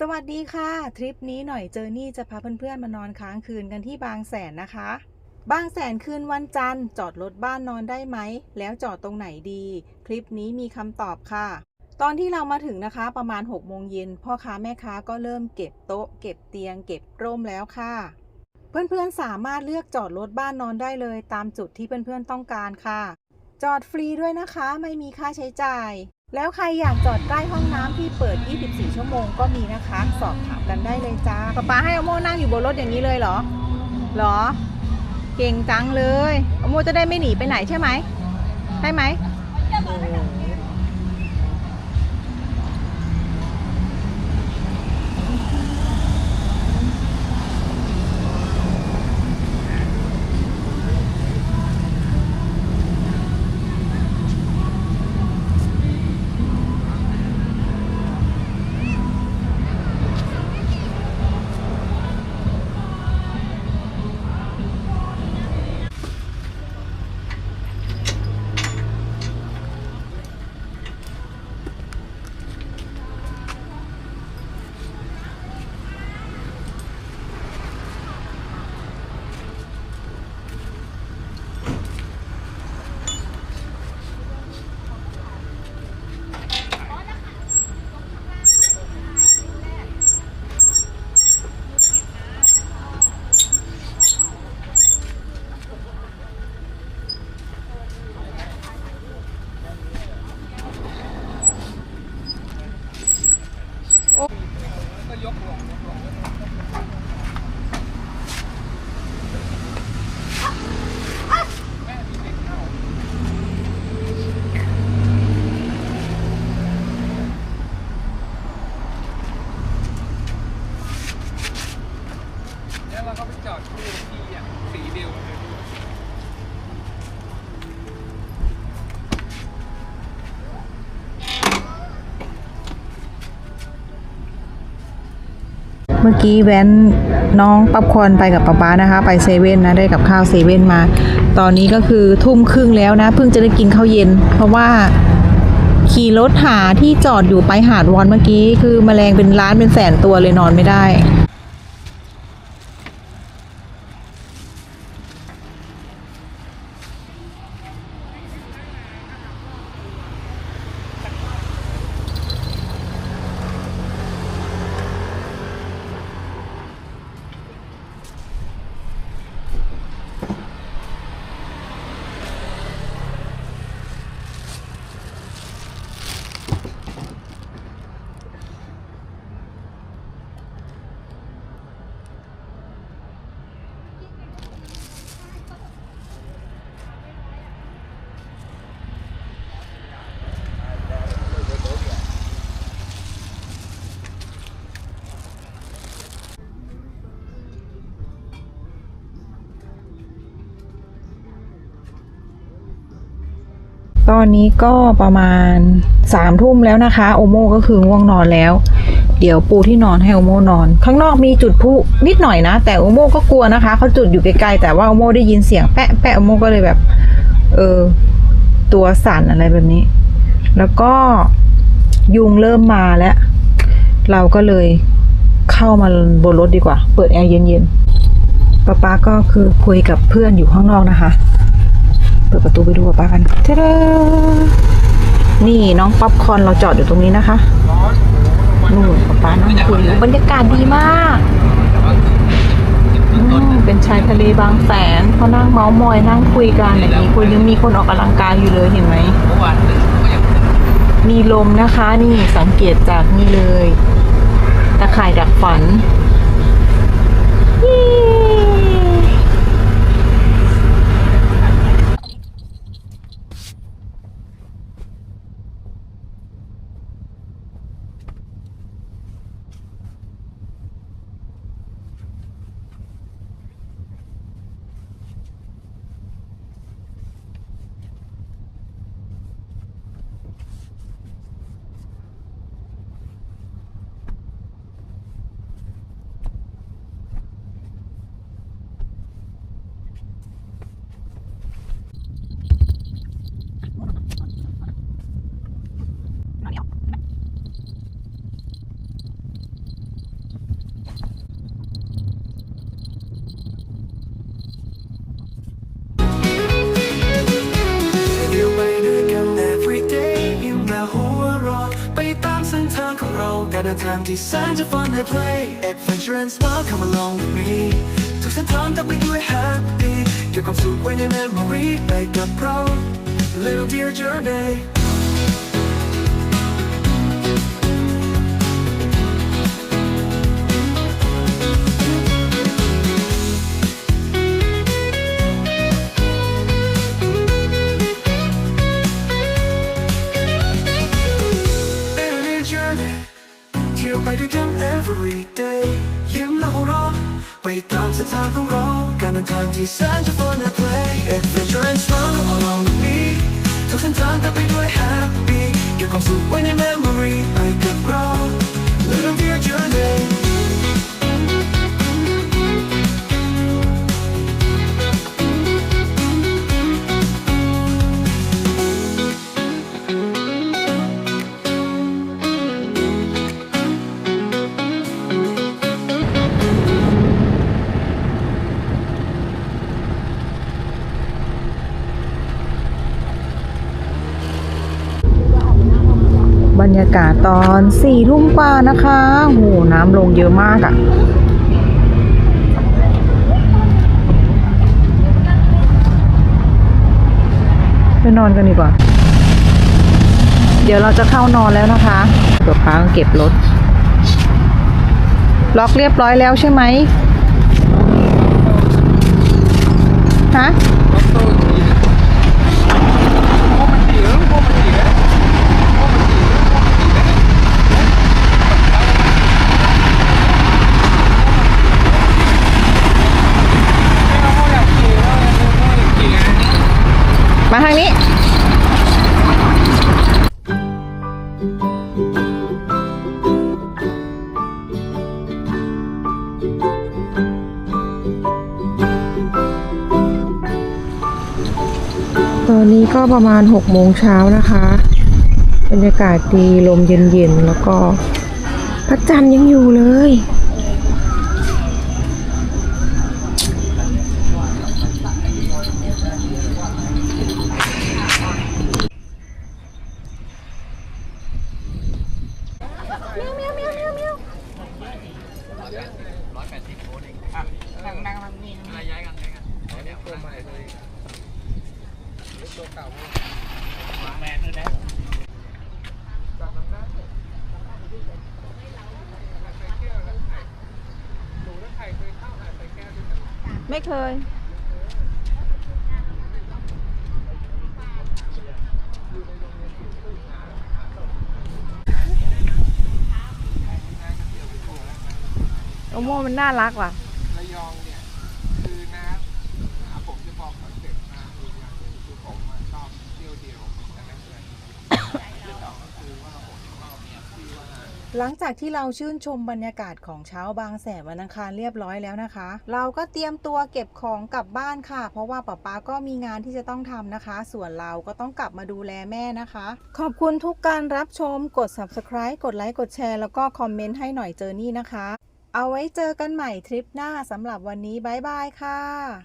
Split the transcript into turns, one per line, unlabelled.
สวัสดีค่ะ ทริปนี้หน่อยเจอนี่จะพาเพื่อนๆมานอนค้างคืนกันที่บางแสนนะคะ บางแสนคืนวันจันทร์จอดรถบ้านนอนได้ไหม แล้วจอดตรงไหนดี คลิปนี้มีคำตอบค่ะ ตอนที่เรามาถึงนะคะประมาณ6โมงเย็นพ่อค้าแม่ค้าก็เริ่มเก็บโต๊ะ เก็บเตียง เก็บร่มแล้วค่ะ เพื่อนๆสามารถเลือกจอดรถบ้านนอนได้เลย ตามจุดที่เพื่อนๆต้องการค่ะ จอดฟรีด้วยนะคะ ไม่มีค่าใช้จ่าย แล้วใครอยากจอดใกล้ห้องน้ำที่เปิด 24 ชั่วโมงก็มีนะคะ สอบถามกันได้เลยจ้าป๊าป๊าให้อโมนั่งอยู่บนรถอย่างนี้เลยเหรอ เหรอ เก่งจังเลยอโมจะได้ไม่หนีไปไหนใช่ไหมใช่ไหม
ยกลงยกลง
เมื่อกี้แว้นน้องป๊อปคอนไปกับป๊าป๊านะคะ ไปเซเว่นนะได้กับข้าวเซเว่นมา ตอนนี้ก็คือทุ่มครึ่งแล้วนะ เพิ่งจะได้กินข้าวเย็น เพราะว่าขี่รถหาที่จอดอยู่ไปหาดวอนเมื่อกี้ คือแมลงเป็นล้านเป็นแสนตัวเลยนอนไม่ได้ ตอนนี้ก็ประมาณสามทุ่มแล้วนะคะ โอโมก็คือง่วงนอนแล้ว เดี๋ยวปูที่นอนให้โอโมนอน ข้างนอกมีจุดพุนิดหน่อยนะ แต่โอโมก็กลัวนะคะเขาจุดอยู่ไกลๆแต่ว่าโอโมได้ยินเสียงแปะแปะโอโมก็เลยแบบ เออ ตัวสั่นอะไรแบบนี้ แล้วก็ยุงเริ่มมาแล้ว เราก็เลยเข้ามาบนรถดีกว่า เปิดแอร์เย็นๆป๊าป๊าก็คือคุยกับเพื่อนอยู่ข้างนอกนะคะ ปิดประตูไปดูกับป้ากันเจ้านี่น้องป๊อปคอนเราจอดอยู่ตรงนี้นะคะนู่นป้านั่งคุยบรรยากาศดีมากอืมเป็นชายทะเลบางแสนเขานั่งเมาส์มอยนั่งคุยกันอย่างนี้คุยยังมีคนออกกำลังกายอยู่เลยเห็นไหม
มี
ลมนะคะ นี่สังเกตจากนี่เลย ตะข่ายดักฝัน
เราการเดินทางที่แสนจะ fun and play adventure and smile come along with me ทุกเส้นทางเต็มไปด้วย happy เก็บความสุขไว้ใน memory ไปกับเรา little dear journey ไปตามเส้นทางของเราการเดินทางที่แสนจะ fun and play adventure and smile along with me ทุกเส้นทางเต็มไปด้วย happy เก็บความสุขไว้ใน memory ไปกับเรา little dear journey
รรยากาศตอนสี่ทุ่มกว่านะคะโหน้ำลงเยอะมากอะ่ะไปนอนกันดีกว่า เดี๋ยวเราจะเข้านอนแล้วนะคะเดี๋ยวพาเก็บรถ ล็อกเรียบร้อยแล้วใช่ไหมฮะ ประมาณ6โมงเช้านะคะ บรรยากาศดีลมเย็นๆ แล้วก็พระจันทร์ยังอยู่เลย
นั่งนั่งนั่งนี่อะไรย้ายกันย้ายกันเดี๋ยวตัวใหม่เลย ตัวเก่าแมนเลยนะจับน้ำได้ใส่แก้วแล้วไข่หนูแล้วไข่เคยเข้าหาใส่แก้วด้วยกัน
ไม่เคยโอโมมันน่ารักว่ะ
ระยองเนี่ย
หลังจากที่เราชื่นชมบรรยากาศของเช้าบางแสนวันอังคารเรียบร้อยแล้วนะคะ เราก็เตรียมตัวเก็บของกลับบ้านค่ะ เพราะว่าป๊าป๊าก็มีงานที่จะต้องทำนะคะ ส่วนเราก็ต้องกลับมาดูแลแม่นะคะ ขอบคุณทุกการรับชมกด subscribe กดไลค์กดแชร์แล้วก็คอมเมนต์ให้หน่อยเจอนี่นะคะ เอาไว้เจอกันใหม่ทริปหน้าสำหรับวันนี้บ๊ายบายค่ะ